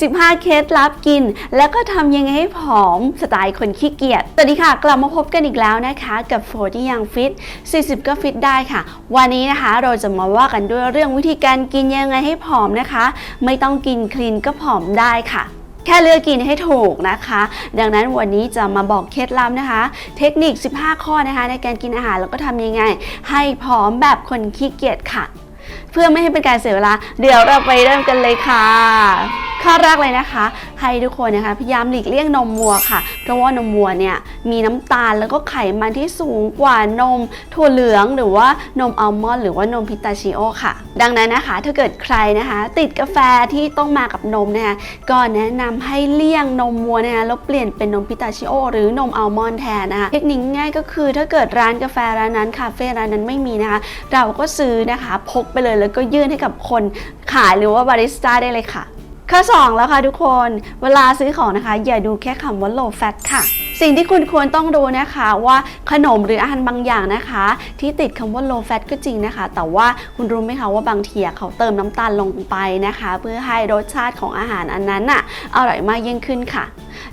15 เคล็ดลับกิน แล้วก็ทำยังไงให้ผอมสไตล์คนขี้เกียจ สวัสดีค่ะ กลับมาพบกันอีกแล้วนะคะกับโฟที่ยังฟิต 40 ก็ฟิตได้ค่ะ วันนี้นะคะเราจะมาว่ากันด้วยเรื่องวิธีการกินยังไงให้ผอมนะคะ ไม่ต้องกินคลีนก็ผอมได้ค่ะแค่เลือกกินให้ถูกนะคะ ดังนั้นวันนี้จะมาบอกเคล็ดลับนะคะ เทคนิค 15 ข้อนะคะ ในการกินอาหารแล้วก็ทำยังไง ให้ผอมแบบคนขี้เกียจค่ะ เพื่อไม่ให้เป็นการเสียเวลา เดี๋ยวเราไปเริ่มกันเลยค่ะ ข้อแรกเลยนะคะ ให้ทุกคนนะคะพยายามหลีกเลี่ยงนมวัวค่ะ เพราะว่านมวัวเนี่ยมีน้ำตาลแล้วก็ไขมันที่สูงกว่านมถั่วเหลือง หรือว่านมอัลมอนด์หรือว่านมพิตาชิโอค่ะ ดังนั้นนะคะถ้าเกิดใครนะคะ ติดกาแฟที่ต้องมากับนมนะคะก็แนะนำให้เลี่ยงนมวัวนะคะแล้วเปลี่ยนเป็นนมพิตาชิโอหรือนมอัลมอนด์แทนนะคะเทคนิคง่ายก็คือถ้าเกิดร้านกาแฟร้านนั้นคาเฟ่ร้านนั้นไม่มีนะคะ เราก็ซื้อนะคะพกไปเลยแล้วก็ยื่นให้กับคนขายหรือว่าบาริสต้าได้เลยค่ะ ข้อ 2 แล้วค่ะทุกคน เวลาซื้อของนะคะ อย่าดูแค่คำว่า low fat ค่ะ สิ่งที่คุณควรต้องดูนะคะว่าขนมหรืออาหารบางอย่างนะคะ ที่ติดคำว่า low fat ก็จริงนะคะ แต่ว่าคุณรู้ไหมคะว่าบางทีเขาเติมน้ำตาลลงไปนะคะ เพื่อให้รสชาติของอาหารอันนั้นน่ะอร่อยมากยิ่งขึ้นค่ะ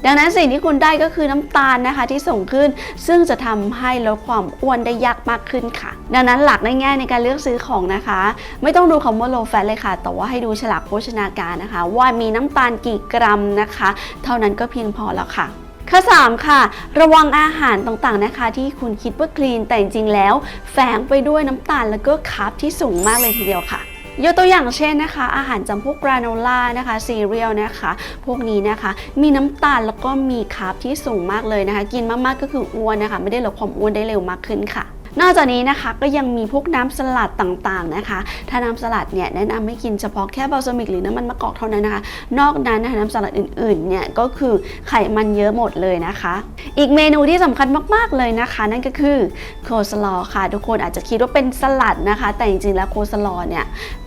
ดังนั้นสิ่งที่คุณได้ก็คือน้ำตาลนะคะที่ส่งขึ้น ซึ่งจะทำให้ลดความอ้วนได้ยากมากขึ้นค่ะ ดังนั้นหลักในแง่ในการเลือกซื้อของนะคะ ไม่ต้องดูคำว่า low fat เลยค่ะ แต่ว่าให้ดูฉลากโภชนาการนะคะ ว่ามีน้ำตาลกี่กรัมนะคะ เท่านั้นก็เพียงพอแล้วค่ะ ข้อ3ค่ะ ระวังอาหารต่างๆนะคะ ที่คุณคิดว่าคลีนแต่จริงๆแล้ว แฝงไปด้วยน้ำตาลแล้วก็คาร์บที่สูงมากเลยทีเดียวค่ะยกตัวอย่างเช่นนะคะ อาหารจำพวกกราโนล่านะคะซีเรียลนะคะ พวกนี้นะคะ มีน้ำตาลแล้วก็มีคาร์บที่สูงมากเลยนะคะ กินมากๆก็คืออ้วนนะคะ ไม่ได้ลดความอ้วนได้เร็วมากขึ้นค่ะ นอกจากนี้นะคะก็ยังมีพวกน้ำสลัดต่างๆนะคะ ถ้าน้ำสลัดเนี่ยแนะนำให้กินเฉพาะแค่บาลซามิกหรือน้ำมันมะกอกเท่านั้นนะคะ นอกนั้นนะคะน้ำสลัดอื่นๆเนี่ยก็คือไขมันเยอะหมดเลยนะคะ อีกเมนูที่สำคัญมากๆเลยนะคะ นั่นก็คือโคสลอค่ะ ทุกคนอาจจะคิดว่าเป็นสลัดนะคะ แต่จริงๆแล้วโคสลอเนี่ย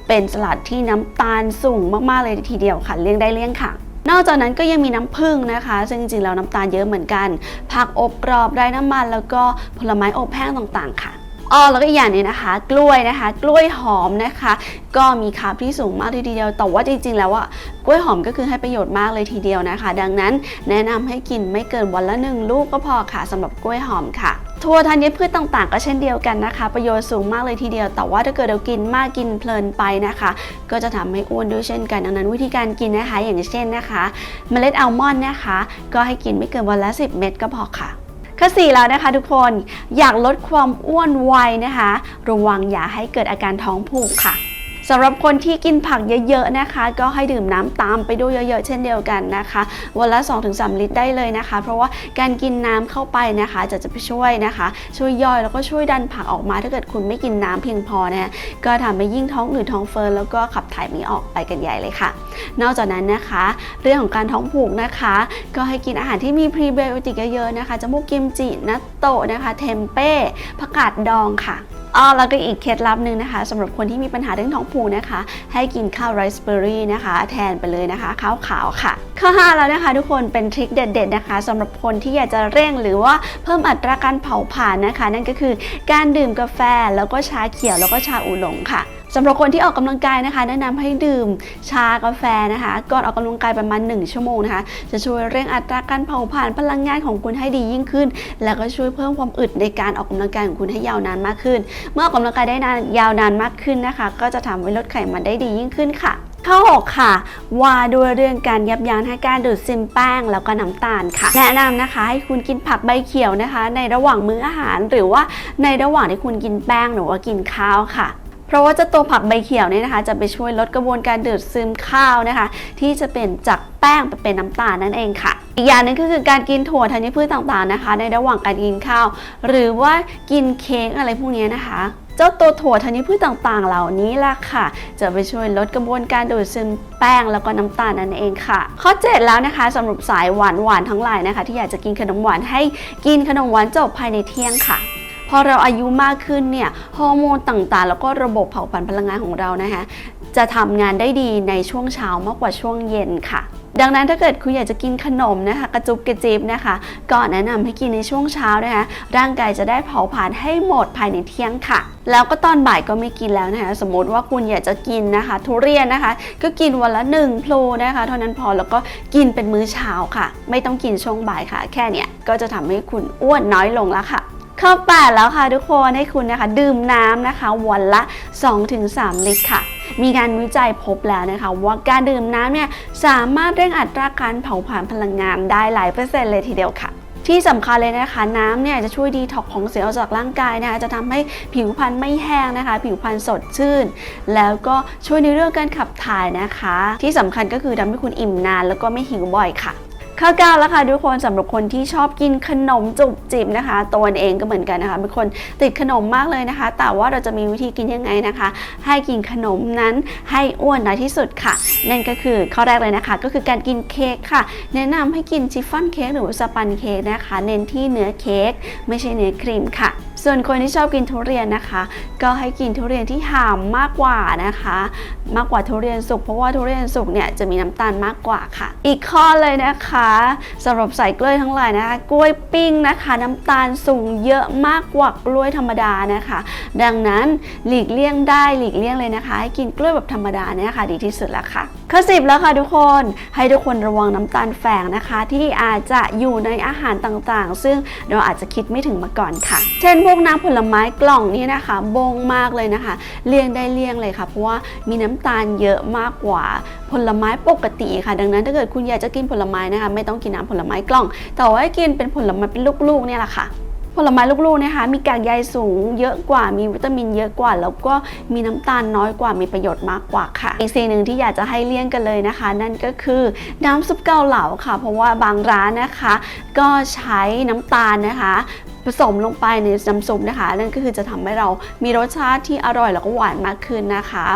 เป็นสลัดที่น้ำตาลสูงมากๆเลยทีเดียวค่ะเลี่ยงได้เลี่ยงค่ะ นอกจากนั้นก็ยังมีน้ำผึ้งนะคะ ซึ่งจริงๆแล้วน้ำตาลเยอะเหมือนกัน ผักอบกรอบไร้น้ำมัน แล้วก็ผลไม้อบแห้งต่างๆค่ะ อ๋อแล้วก็อีกอย่างนึงนะคะ กล้วยนะคะ กล้วยหอมนะคะ ก็มีคาร์บที่สูงมากทีเดียวแต่ว่าจริงๆ แล้วอะกล้วยหอมก็คือให้ประโยชน์มากเลยทีเดียวนะคะ ดังนั้นแนะนำให้กินไม่เกินวันละหนึ่งลูกก็พอค่ะสำหรับกล้วยหอมค่ะทั่วธัญพืชต่างๆ ก็เช่นเดียวกันนะคะ ประโยชน์สูงมากเลยทีเดียว แต่ว่าถ้าเกิดเรากินมากกินเพลินไปนะคะ ก็จะทำให้อ้วนด้วยเช่นกันดังนั้นวิธีการกินนะคะ อย่างเช่นนะคะ เมล็ดอัลมอนด์นะคะ ก็ให้กินไม่เกินวันละ 10 เม็ดก็พอค่ะ ข้อ4แล้วนะคะทุกคนอยากลดความอ้วนไวนะคะ ระวังอย่าให้เกิดอาการท้องผูกค่ะ สำหรับคนที่กินผักเยอะๆนะคะ ก็ให้ดื่มน้ำตามไปด้วยเยอะๆ เช่นเดียวกันนะคะวันละ 2-3 ลิตรได้เลยนะคะ เพราะว่าการกินน้ำเข้าไปนะคะจะจะไปช่วยนะคะ ช่วยย่อยแล้วก็ช่วยดันผักออกมาถ้าเกิดคุณไม่กินน้ำเพียงพอนะก็ทำให้ยิ่งท้องอืดท้องเฟ้อแล้วก็ขับถ่ายไม่ออกไปกันใหญ่เลยค่ะ นอกจากนั้นนะคะ เรื่องของการท้องผูกนะคะ ก็ให้กินอาหารที่มีพรีไบโอติกเยอะๆนะคะจมูกกิมจินัตโตะนะคะเทมเป้ผักกาดดองค่ะ อ๋อแล้วก็อีกเคล็ดลับหนึ่งนะคะสำหรับคนที่มีปัญหาเรื่องท้องผูกนะคะ ให้กินข้าวไรซ์เบอร์รี่นะคะ แทนไปเลยนะคะข้าวขาวค่ะ ข้อ5แล้วนะคะทุกคนเป็นทริคเด็ดๆนะคะสำหรับคนที่อยากจะเร่งหรือว่าเพิ่มอัตราการเผาผลาญนะคะ นั่นก็คือการดื่มกาแฟแล้วก็ชาเขียวแล้วก็ชาอูหลงค่ะ สำหรับคนที่ออกกำลังกายนะคะ แนะนำให้ดื่มชากาแฟนะคะ ก่อนออกกำลังกายประมาณ 1 ชั่วโมงนะคะ จะช่วยเร่งอัตราการเผาผลาญพลังงานของคุณให้ดียิ่งขึ้น แล้วก็ช่วยเพิ่มความอึดในการออกกำลังกายของคุณให้ยาวนานมากขึ้น เมื่อออกกำลังกายได้นานยาวนานมากขึ้นนะคะ ก็จะทำให้ลดไขมันได้ดียิ่งขึ้นค่ะข้อ6ค่ะ ว่าด้วยเรื่องการยับยั้งให้การดูดซึมแป้งแล้วก็น้ำตาลค่ะ แนะนำนะคะให้คุณกินผักใบเขียวนะคะ ในระหว่างมื้ออาหารหรือว่าในระหว่างที่คุณกินแป้งหรือว่ากินข้าวค่ะ เพราะว่าเจะตัวผักใบเขียวเนี่ยนะคะ จะไปช่วยลดกระบวนการดูดซึมข้าวนะคะ ที่จะเป็นจากแป้งไปเป็นน้ำตาลนั่นเองค่ะ อีกอย่างหนึงก็คือการกินถั่วธัญพืชต่างๆนะคะ ในระหว่างการกินข้าว หรือว่ากินเค้กอะไรพวกนี้นะคะเจ้าตัวถั่วธัญพืชต่างๆ เหล่านี้ล่ะค่ะ จะไปช่วยลดกระบวนการดูดซึมแป้งแล้วก็น้ำตาลนั่นเองค่ะ ข้อ 7 แล้วนะคะสำหรับสายหวานหวานๆทั้งหลายนะคะ ที่อยากจะกินขนมหวานให้กินขนมหวานจบภายในเที่ยงค่ะ พอเราอายุมากขึ้นเนี่ยฮอร์โมนต่างๆ แล้วก็ระบบเผาผลาญพลังงานของเรานะคะจะทำงานได้ดีในช่วงเช้ามากกว่าช่วงเย็นค่ะดังนั้นถ้าเกิดคุณอยากจะกินขนมนะคะ กระจุบกระจิบนะคะ ก็แนะนำให้กินในช่วงเช้านะคะ ร่างกายจะได้เผาผลาญให้หมดภายในเที่ยงค่ะ แล้วก็ตอนบ่ายก็ไม่กินแล้วนะคะ สมมติว่าคุณอยากจะกินนะคะ ทุเรียนนะคะ ก็กินวันละหนึ่งพลูนะคะ เท่านั้นพอแล้วก็กินเป็นมื้อเช้าค่ะ ไม่ต้องกินช่วงบ่ายค่ะ แค่เนี้ยก็จะทำให้คุณอ้วนน้อยลงแล้วค่ะ ข้อ8แล้วค่ะทุกคนให้คุณนะคะ ดื่มน้ำนะคะ วันละ 2-3 ลิตรค่ะ มีการวิจัยพบแล้วนะคะ ว่าการดื่มน้ำเนี่ยสามารถเร่งอัตราการเผาผลาญพลังงานได้หลายเปอร์เซ็นต์เลยทีเดียวค่ะที่สำคัญเลยนะคะน้ำเนี่ยจะช่วยดีท็อกของเสียออกจากร่างกายนะคะจะทำให้ผิวพรรณไม่แห้งนะคะ ผิวพรรณสดชื่น แล้วก็ช่วยในเรื่องการขับถ่ายนะคะ ที่สำคัญก็คือทำให้คุณอิ่มนานแล้วก็ไม่หิวบ่อยค่ะ ข้อ9แล้วค่ะทุกคนสำหรับคนที่ชอบกินขนมจุบจิบนะคะตัวเองก็เหมือนกันนะคะเป็นคนติดขนมมากเลยนะคะ แต่ว่าเราจะมีวิธีกินยังไงนะคะ ให้กินขนมนั้นให้อ้วนน้อยที่สุดค่ะ นั่นก็คือข้อแรกเลยนะคะ ก็คือการกินเค้กค่ะ แนะนำให้กินชิฟฟ่อนเค้กหรือว่าสปันเค้กนะคะ เน้นที่เนื้อเค้กไม่ใช่เนื้อครีมค่ะ ส่วนคนที่ชอบกินทุเรียนนะคะ ก็ให้กินทุเรียนที่หามมากกว่านะคะ มากกว่าทุเรียนสุกเพราะว่าทุเรียนสุกเนี่ยจะมีน้ำตาลมากกว่าค่ะ อีกข้อเลยนะคะสำหรับใส่กล้วยทั้งหลายนะคะ กล้วยปิ้งนะคะ น้ำตาลสูงเยอะมากกว่ากล้วยธรรมดานะคะ ดังนั้นหลีกเลี่ยงได้หลีกเลี่ยงเลยนะคะ ให้กินกล้วยแบบธรรมดาเนี่ยค่ะ ดีที่สุดล้วค่ะ ข้อสิบแล้วค่ะทุกคนให้ทุกคนระวังน้ำตาลแฝงนะคะ ที่อาจจะอยู่ในอาหารต่างๆ ซึ่งเราอาจจะคิดไม่ถึงมาก่อนค่ะ เช่นพวกน้ำผลไม้กล่องนี่นะคะบงมากเลยนะคะ เลี่ยงได้เลี่ยงเลยค่ะ เพราะว่ามีน้ำตาลเยอะมากกว่าผลไม้ปกติค่ะ ดังนั้นถ้าเกิดคุณอยากจะกินผลไม้นะคะ ไม่ต้องกินน้ำผลไม้กล่อง แต่ว่าให้กินเป็นผลไม้เป็นลูกๆเนี่ยแหละค่ะ ผลไม้ลูกๆนะคะมีกากใยสูงเยอะกว่ามีวิตามินเยอะกว่า แล้วก็มีน้ำตาลน้อยกว่ามีประโยชน์มากกว่าค่ะ อีกสิ่งหนึ่งที่อยากจะให้เลี่ยงกันเลยนะคะ นั่นก็คือน้ำซุปเกาเหลาค่ะ เพราะว่าบางร้านนะคะ ก็ใช้น้ำตาลนะคะ ผสมลงไปในน้ำซุปนะคะ นั่นก็คือจะทำให้เรามีรสชาติที่อร่อยแล้วก็หวานมากขึ้นนะคะ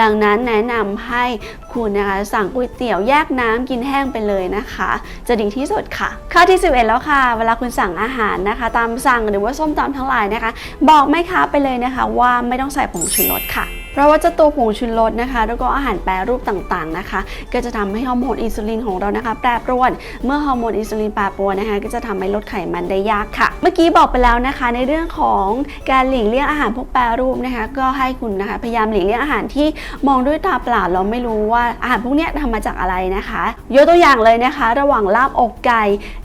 ดังนั้นแนะนำให้คุณนะคะสั่งก๋วยเตี๋ยวแยกน้ำกินแห้งไปเลยนะคะ จะดีที่สุดค่ะ ข้อที่ 11 แล้วค่ะ เวลาคุณสั่งอาหารนะคะ ตามสั่งหรือว่าส้มตำทั้งหลายนะคะ บอกแม่ค้าไปเลยนะคะ ว่าไม่ต้องใส่ผงชูรสค่ะ เพราะว่าเจ้าตัวผงชูรสนะคะ แล้วก็อาหารแปรรูปต่างๆนะคะ ก็จะทำให้ฮอร์โมนอินซูลินของเรานะคะ แปรปรวน เมื่อฮอร์โมนอินซูลินแปรปรวนนะคะ ก็จะทำให้ลดไขมันได้ยากค่ะ เมื่อกี้บอกไปแล้วนะคะ ในเรื่องของการหลีกเลี่ยงอาหารพวกแปรรูปนะคะ ก็ให้คุณนะคะพยายามหลีกเลี่ยงอาหารที่มองด้วยตาเปล่าเราไม่รู้ว่าอาหารพวกเนี้ยทำมาจากอะไรนะคะ ยกตัวอย่างเลยนะคะ ระหว่างลาบอกไก่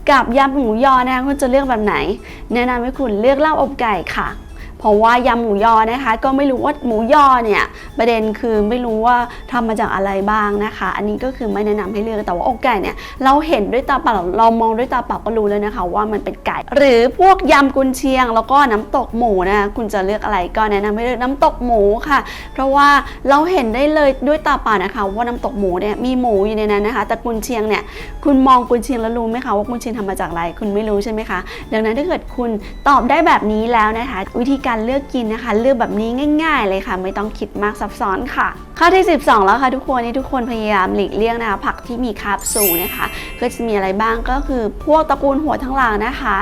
กับยำหมูยอนะคะคุณจะเลือกแบบไหน แนะนำให้คุณเลือกลาบอกไก่ค่ะ เพราะว่ายำหมูยอนะคะ ก็ไม่รู้ว่าหมูยอเนี่ยประเด็นคือไม่รู้ว่าทำมาจากอะไรบ้างนะคะ อันนี้ก็คือไม่แนะนำให้เลือกแต่ว่าอกไก่เนี่ยเราเห็นด้วยตาเปล่าเรามองด้วยตาเปล่าก็รู้เลยนะคะ ว่ามันเป็นไก่ หรือพวกยำกุนเชียง แล้วก็น้ำตกหมูนะคะคุณจะเลือกอะไรก็แนะนำให้เลือกน้ำตกหมูค่ะ เพราะว่าเราเห็นได้เลยด้วยตาเปล่านะคะ ว่าน้ำตกหมูเนี่ยมีหมูอยู่ในนั้นนะคะ แต่กุนเชียงเนี่ยคุณมองกุนเชียงแล้วรู้ไหมคะว่ากุนเชียงทำมาจากอะไร คุณไม่รู้ใช่ไหมคะ ดังนั้นถ้าเกิดคุณตอบได้แบบนี้แล้วนะคะ วิธีการการเลือกกินนะคะ เลือกแบบนี้ง่าย ๆ เลยค่ะ ไม่ต้องคิดมากซับซ้อนค่ะ ข้อที่ 12 แล้วค่ะทุกคนนี่ทุกคนพยายามหลีกเลี่ยงนะคะผักที่มีคาร์บสูงนะคะก็จะมีอะไรบ้างก็คือพวกตระกูลหัวทั้งหลังนะคะ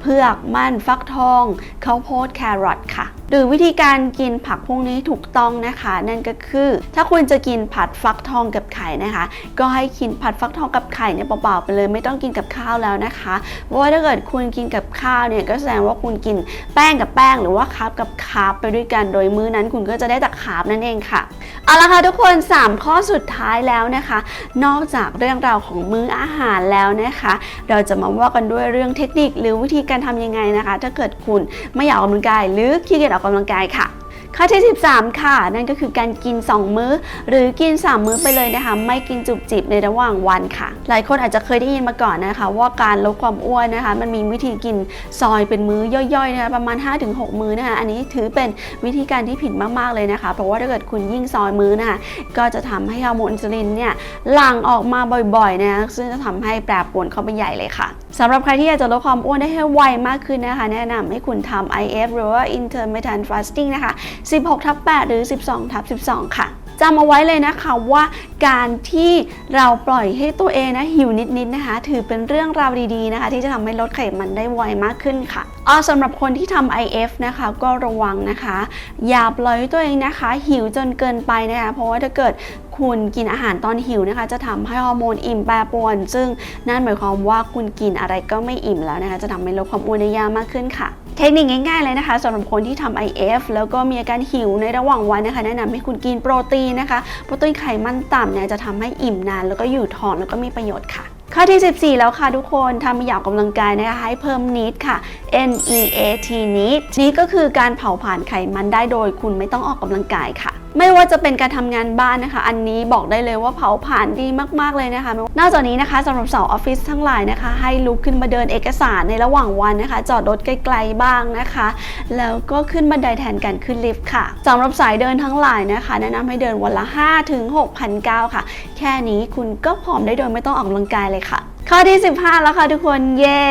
เผือกมันฟักทองข้าวโพดแครอทค่ะ หรือวิธีการกินผักพวกนี้ถูกต้องนะคะ นั่นก็คือ ถ้าคุณจะกินผัดฟักทองกับไข่นะคะ ก็ให้กินผัดฟักทองกับไข่เนี่ยเปล่าๆไปเลยไม่ต้องกินกับข้าวแล้วนะคะเพราะว่าถ้าเกิดคุณกินกับข้าวเนี่ยก็แสดงว่าคุณกินแป้งกับแป้ง หรือว่าคาร์บกับคาร์บไปด้วยกันโดยมื้อนั้นคุณก็จะได้แต่คาร์บนั่นเองค่ะเอาละค่ะทุกคน 3 ข้อสุดท้ายแล้วนะคะ นอกจากเรื่องราวของมื้ออาหารแล้วนะคะ เราจะมาว่ากันด้วยเรื่องเทคนิคหรือวิธีการทำยังไงนะคะ ถ้าเกิดคุณไม่อยากออกกำลังกาย หรือขี้เกียจออกกำลังกายค่ะข้อที่ 13 ค่ะ นั่นก็คือการกิน 2 มื้อ หรือกิน 3 มื้อไปเลยนะคะ ไม่กินจุบจิบในระหว่างวันค่ะ หลายคนอาจจะเคยได้ยินมาก่อนนะคะ ว่าการลดความอ้วนนะคะ มันมีวิธีกินซอยเป็นมื้อย่อยๆนะคะประมาณ 5-6 มื้อนะคะอันนี้ถือเป็นวิธีการที่ผิดมากๆเลยนะคะ เพราะว่าถ้าเกิดคุณยิ่งซอยมื้อนะคะก็จะทำให้ฮอร์โมนอินซูลินเนี่ยหลั่งออกมาบ่อยๆนะคะซึ่งจะทำให้แปรปรวนเข้าไปใหญ่เลยค่ะ สำหรับใครที่อยากจะลดความอ้วนได้ให้ไวมากขึ้นนะคะ แนะนำให้คุณทำ IF หรือว่า intermittent fasting นะคะ 16ทับ8หรือ 12ทับ12 ค่ะ จำเอาไว้เลยนะคะว่าการที่เราปล่อยให้ตัวเองนะหิวนิดๆนะคะ ถือเป็นเรื่องราวดีๆนะคะ ที่จะทำให้ลดไขมันได้ไวมากขึ้นค่ะอ๋อสำหรับคนที่ทำ IF นะคะ ก็ระวังนะคะ อย่าปล่อยตัวเองนะคะ หิวจนเกินไปนะคะ เพราะว่าถ้าเกิดคุณกินอาหารตอนหิวนะคะ จะทำให้ฮอร์โมนอิ่มแปรปรวน ซึ่งนั่นหมายความว่าคุณกินอะไรก็ไม่อิ่มแล้วนะคะ จะทำให้ลดความอ้วนได้ยากมากขึ้นค่ะ เทคนิคง่ายๆเลยนะคะสำหรับคนที่ทำ IF แล้วก็มีอาการหิวในระหว่างวันนะคะ แนะนำให้คุณกินโปรตีนนะคะ โปรตีนไขมันต่ำเนี่ยจะทำให้อิ่มนาน แล้วก็อยู่ท้องแล้วก็มีประโยชน์ค่ะข้อที่ 14 แล้วค่ะทุกคนทำอยากกำลังกายนะคะให้เพิ่มนิดค่ะ N E A T N ิดนี้ก็คือการเผาผลาญไขมันได้โดยคุณไม่ต้องออกกำลังกายค่ะ ไม่ว่าจะเป็นการทำงานบ้านนะคะ อันนี้บอกได้เลยว่าเผาผลาญดีมากๆเลยนะคะ นอกจากนี้นะคะสำหรับสาวออฟฟิศทั้งหลายนะคะ ให้ลุกขึ้นมาเดินเอกสารในระหว่างวันนะคะ จอดรถไกลๆบ้างนะคะ แล้วก็ขึ้นบันไดแทนการขึ้นลิฟต์ค่ะสำหรับสายเดินทั้งหลายนะคะ แนะนำให้เดินวันละ 5 ถึง6,000ก้าวค่ะ แค่นี้คุณก็ผอมได้โดยไม่ต้องออกกำลังกายเลยค่ะข้อที่ 15 แล้วค่ะทุกคนเย่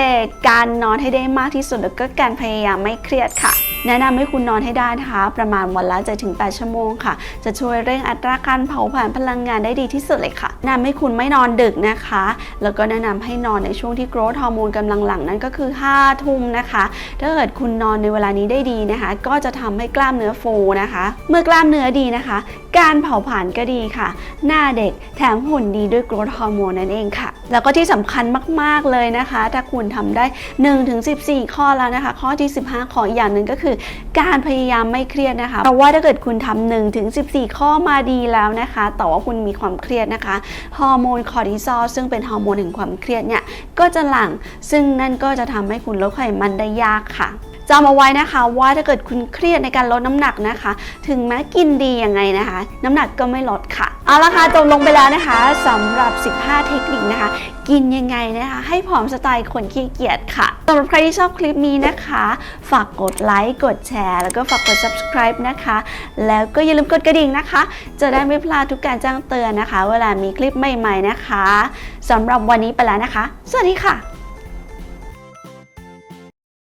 การนอนให้ได้มากที่สุดแล้วก็การพยายามไม่เครียดค่ะ แนะนำให้คุณนอนให้ได้นะคะประมาณวันละ7-8ชั่วโมงค่ะ จะช่วยเร่งอัตราการเผาผลาญพลังงานได้ดีที่สุดเลยค่ะแนะนำให้คุณไม่นอนดึกนะคะ แล้วก็แนะนำให้นอนในช่วงที่โกรทฮอร์โมนกำลังหลังนั่นก็คือ5ทุ่มนะคะถ้าเกิดคุณนอนในเวลานี้ได้ดีนะคะ ก็จะทำให้กล้ามเนื้อฟูนะคะ เมื่อกล้ามเนื้อดีนะคะ การเผาผลาญก็ดีค่ะ หน้าเด็กแถมหุ่นดีด้วยโกรทฮอร์โมนนั่นเองค่ะ แล้วก็ที่สำคัญมาก ๆ เลยนะคะ ถ้าคุณทำได้ 1-14 ข้อแล้วนะคะ ข้อที่ 15 ขออีกอย่างหนึ่งก็คือ การพยายามไม่เครียดนะคะเพราะว่าถ้าเกิดคุณทำ1ถึง14 ข้อมาดีแล้วนะคะ แต่ว่าคุณมีความเครียดนะคะฮอร์โมนคอร์ติซอลซึ่งเป็นฮอร์โมนแห่งความเครียดเนี่ยก็จะหลั่งซึ่งนั่นก็จะทำให้คุณลดไขมันได้ยากค่ะ จำเอาไว้นะคะว่าถ้าเกิดคุณเครียดในการลดน้ำหนักนะคะ ถึงแม้กินดียังไงนะคะ น้ำหนักก็ไม่ลดค่ะ เอาละค่ะจบลงไปแล้วนะคะสำหรับ 15 เทคนิคนะคะ กินยังไงนะคะ ให้ผอมสไตล์คนขี้เกียจค่ะสำหรับใครที่ชอบคลิปนี้นะคะ ฝากกดไลค์กดแชร์ แล้วก็ฝากกด subscribe นะคะ แล้วก็อย่าลืมกดกระดิ่งนะคะ จะได้ไม่พลาดทุกการแจ้งเตือนนะคะ เวลามีคลิปใหม่ๆนะคะสำหรับวันนี้ไปแล้วนะคะ สวัสดีค่ะ